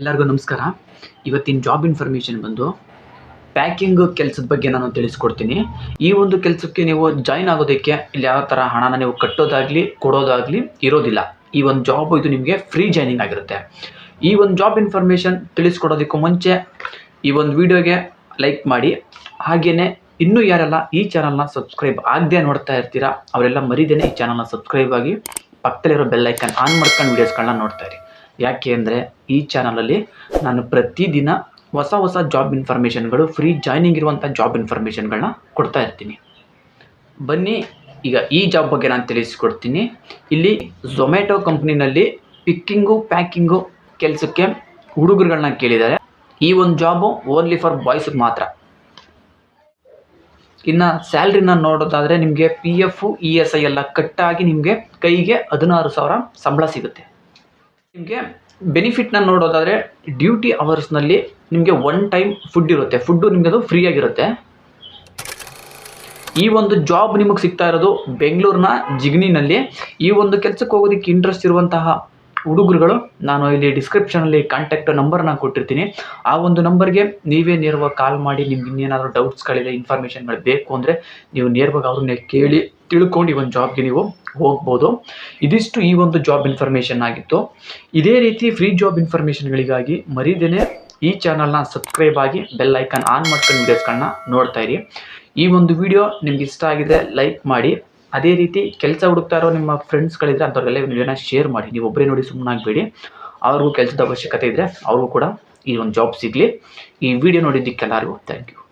ಎಲ್ಲರಿಗೂ ನಮಸ್ಕಾರ. ಇವತ್ತಿನ ಜಾಬ್ ಇನ್ಫಾರ್ಮೇಷನ್ ಬಂದು ಪ್ಯಾಕಿಂಗ್ ಕೆಲಸದ ಬಗ್ಗೆ ನಾನು ತಿಳಿಸ್ಕೊಡ್ತೀನಿ. ಈ ಒಂದು ಕೆಲಸಕ್ಕೆ ನೀವು ಜಾಯ್ನ್ ಆಗೋದಕ್ಕೆ ಇಲ್ಲಿ ಯಾವ ಥರ ಹಣನ ನೀವು ಕಟ್ಟೋದಾಗಲಿ, ಕೊಡೋದಾಗಲಿ ಇರೋದಿಲ್ಲ. ಈ ಒಂದು ಜಾಬ್ ಇದು ನಿಮಗೆ ಫ್ರೀ ಜಾಯ್ನಿಂಗ್ ಆಗಿರುತ್ತೆ. ಈ ಒಂದು ಜಾಬ್ ಇನ್ಫಾರ್ಮೇಷನ್ ತಿಳಿಸ್ಕೊಡೋದಕ್ಕೂ ಮುಂಚೆ ಈ ಒಂದು ವಿಡಿಯೋಗೆ ಲೈಕ್ ಮಾಡಿ. ಹಾಗೆಯೇ ಇನ್ನೂ ಯಾರೆಲ್ಲ ಈ ಚಾನಲ್ನ ಸಬ್ಸ್ಕ್ರೈಬ್ ಆಗದೆ ನೋಡ್ತಾ ಇರ್ತೀರಾ, ಅವರೆಲ್ಲ ಮರಿದೇನೆ ಈ ಚಾನಲ್ನ ಸಬ್ಸ್ಕ್ರೈಬ್ ಆಗಿ ಪಕ್ಕದಲ್ಲಿರೋ ಬೆಲ್ಲೈಕನ್ ಆನ್ ಮಾಡ್ಕೊಂಡು ವೀಡಿಯೋಸ್ಗಳನ್ನ ನೋಡ್ತಾ ಇರಿ. ಯಾಕೆ ಅಂದರೆ ಈ ಚಾನಲಲ್ಲಿ ನಾನು ಪ್ರತಿದಿನ ಹೊಸ ಹೊಸ ಜಾಬ್ ಇನ್ಫಾರ್ಮೇಷನ್ಗಳು ಫ್ರೀ ಜಾಯ್ನಿಂಗ್ ಇರುವಂಥ ಜಾಬ್ ಇನ್ಫಾರ್ಮೇಷನ್ಗಳನ್ನ ಕೊಡ್ತಾ ಇರ್ತೀನಿ. ಬನ್ನಿ, ಈಗ ಈ ಜಾಬ್ ಬಗ್ಗೆ ನಾನು ತಿಳಿಸ್ಕೊಡ್ತೀನಿ. ಇಲ್ಲಿ ಝೊಮ್ಯಾಟೊ ಕಂಪ್ನಿನಲ್ಲಿ ಪಿಕ್ಕಿಂಗು ಪ್ಯಾಕಿಂಗು ಕೆಲಸಕ್ಕೆ ಹುಡುಗರುಗಳನ್ನ ಕೇಳಿದ್ದಾರೆ. ಈ ಒಂದು ಜಾಬು ಓನ್ಲಿ ಫಾರ್ ಬಾಯ್ಸ್ಗೆ ಮಾತ್ರ. ಇನ್ನು ಸ್ಯಾಲ್ರಿನ ನೋಡೋದಾದರೆ ನಿಮಗೆ P F E S I ಎಲ್ಲ ಕಟ್ಟಾಗಿ ನಿಮಗೆ ಕೈಗೆ ಹದಿನಾರು ಸಾವಿರ ಸಂಬಳ ಸಿಗುತ್ತೆ. ನಿಮಗೆ ಬೆನಿಫಿಟ್ನ ನೋಡೋದಾದರೆ ಡ್ಯೂಟಿ ಅವರ್ಸ್ನಲ್ಲಿ ನಿಮಗೆ ಒನ್ ಟೈಮ್ ಫುಡ್ ಇರುತ್ತೆ. ಫುಡ್ಡು ನಿಮಗೆ ಅದು ಫ್ರೀ ಆಗಿರುತ್ತೆ. ಈ ಒಂದು ಜಾಬ್ ನಿಮಗೆ ಸಿಗ್ತಾ ಇರೋದು ಬೆಂಗಳೂರಿನ ಜಿಗ್ನಿನಲ್ಲಿ. ಈ ಒಂದು ಕೆಲಸಕ್ಕೆ ಹೋಗೋದಕ್ಕೆ ಇಂಟ್ರೆಸ್ಟ್ ಇರುವಂತಹ ಹುಡುಗರುಗಳು, ನಾನು ಇಲ್ಲಿ ಡಿಸ್ಕ್ರಿಪ್ಷನಲ್ಲಿ ಕಾಂಟ್ಯಾಕ್ಟ್ ನಂಬರ್ನ ಕೊಟ್ಟಿರ್ತೀನಿ. ಆ ಒಂದು ನಂಬರ್ಗೆ ನೀವೇ ನೇರವಾಗಿ ಕಾಲ್ ಮಾಡಿ, ನಿಮ್ಗೆ ಇನ್ನೇನಾದರೂ ಡೌಟ್ಸ್ಗಳಿಲ್ಲ ಇನ್ಫಾರ್ಮೇಷನ್ಗಳು ಬೇಕು ಅಂದರೆ ನೀವು ನೇರವಾಗಿ ಅವ್ರನ್ನ ಕೇಳಿ ತಿಳ್ಕೊಂಡು ಈ ಒಂದು ಜಾಬ್ಗೆ ನೀವು ಹೋಗ್ಬೋದು. ಇದಿಷ್ಟು ಈ ಒಂದು ಜಾಬ್ ಇನ್ಫಾರ್ಮೇಷನ್ ಆಗಿತ್ತು. ಇದೇ ರೀತಿ ಫ್ರೀ ಜಾಬ್ ಇನ್ಫಾರ್ಮೇಷನ್ಗಳಿಗಾಗಿ ಮರಿದೇನೆ ಈ ಚಾನಲ್ನ ಸಬ್ಸ್ಕ್ರೈಬ್ ಆಗಿ ಬೆಲ್ ಐಕಾನ್ ಆನ್ ಮಾಡ್ಕೊಂಡು ವೀಡಿಯೋಸ್ಗಳನ್ನ ನೋಡ್ತಾ ಇರಿ. ಈ ಒಂದು ವಿಡಿಯೋ ನಿಮ್ಗೆ ಇಷ್ಟ ಆಗಿದೆ ಲೈಕ್ ಮಾಡಿ. ಅದೇ ರೀತಿ ಕೆಲಸ ಹುಡುಕ್ತಾ ಇರೋ ನಿಮ್ಮ ಫ್ರೆಂಡ್ಸ್ಗಳಿದ್ರೆ ಅಂಥವ್ರಿಗೆಲ್ಲ ವಿಡಿಯೋನ ಶೇರ್ ಮಾಡಿ. ನೀವು ಒಬ್ಬರೇ ನೋಡಿ ಸುಮ್ಮನಾಗಬೇಡಿ ಅವ್ರಿಗೂ ಕೆಲಸದ ಅವಶ್ಯಕತೆ ಇದ್ದರೆ ಅವ್ರಿಗೂ ಕೂಡ ಈ ಒಂದು ಜಾಬ್ ಸಿಗಲಿ. ಈ ವಿಡಿಯೋ ನೋಡಿದ್ದಕ್ಕೆಲ್ಲರಿಗೂ ಥ್ಯಾಂಕ್ ಯು